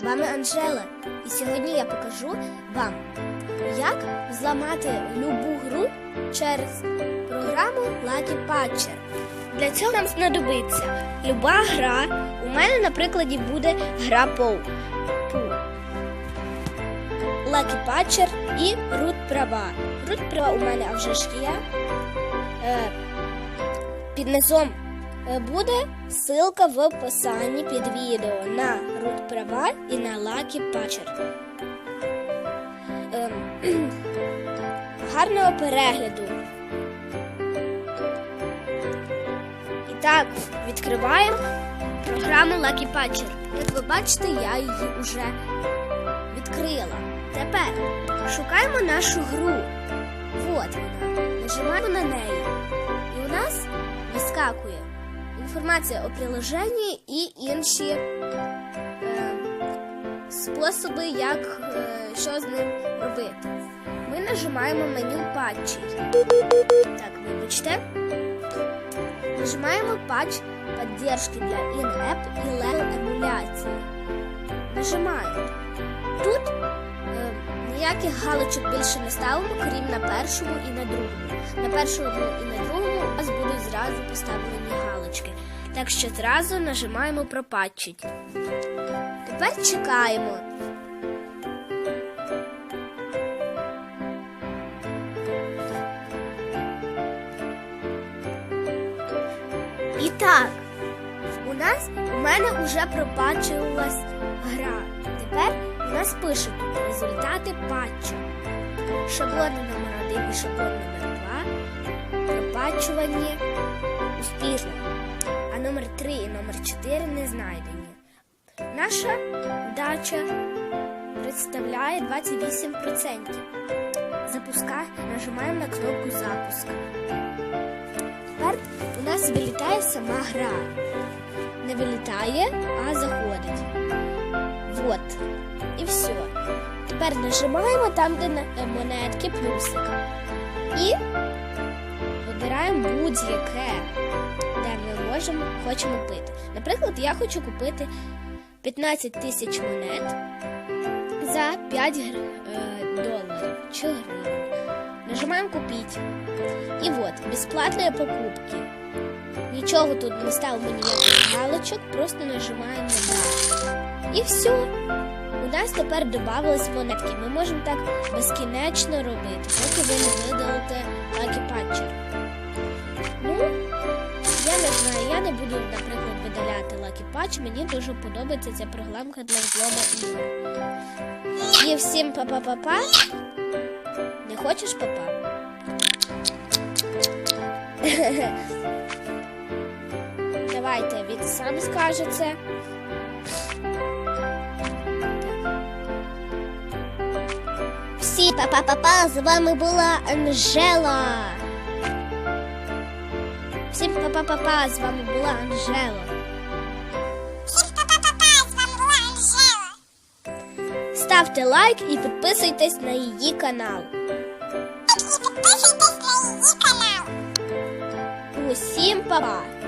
З вами Анжела, і сьогодні я покажу вам, як зламати любу гру через програму Lucky Patcher. Для цього нам знадобиться люба гра. У мене на прикладі буде гра Пол. Lucky Patcher і Root права. Root права у мене вже ж є. Е, під низом буде ссылка в описанні під відео на root права і на Lucky Patcher. Ем, гарного перегляду. І так, відкриваємо програму Lucky Patcher. Як ви бачите, я її вже відкрила. Тепер шукаємо нашу гру. Вот вона. Нажимаємо на неї. І у нас вискакує інформація о приложенні і інші е, способи, як е, що з ним робити. Ми нажимаємо меню патчі. Так, вибачте. Нажимаємо патч поддержки для in-app і level емуляції. Нажимаємо. Тут е, ніяких галочок більше не ставимо, крім на першому і на другому. На першому і на другому у вас будуть зразу поставлені галочки. Так що зразу нажимаємо пропатчить. Тепер чекаємо. І так, у нас у мене вже пропатчилась гра. Тепер у нас пише результати патчу. Шаблони номер 1 і шаблон номер 2 пропатчувані успішно, а номер 3 і номер 4 не знайдені. Наша дача представляє 28%. Запускай, нажимаємо на кнопку запуск. Тепер у нас вилітає сама гра. Не вилітає, а заходить. Вот. І все. Тепер нажимаємо там, де е, монетки плюсика. І вибираємо будь-яке, можемо, хочемо купити. Наприклад, я хочу купити 15 тисяч монет за 5 гр... е, доларів чи гривень. Нажимаємо купити. І от, безплатні покупки. Нічого тут не ставимо ніяких галочок, просто нажимаємо на. І все. У нас тепер додавались монетки. Ми можемо так безкінечно робити, поки ви не Patch. Мені дуже подобається ця програмка для взлому ігор. І всім па-па-па-па. Не хочеш папа? Давайте він сам скаже це. Всі па-па-па-па, з вами була Анжела. Всім па-па-па-па, з вами була Анжела. Ставте лайк і підписуйтесь на її канал. Усім па-па!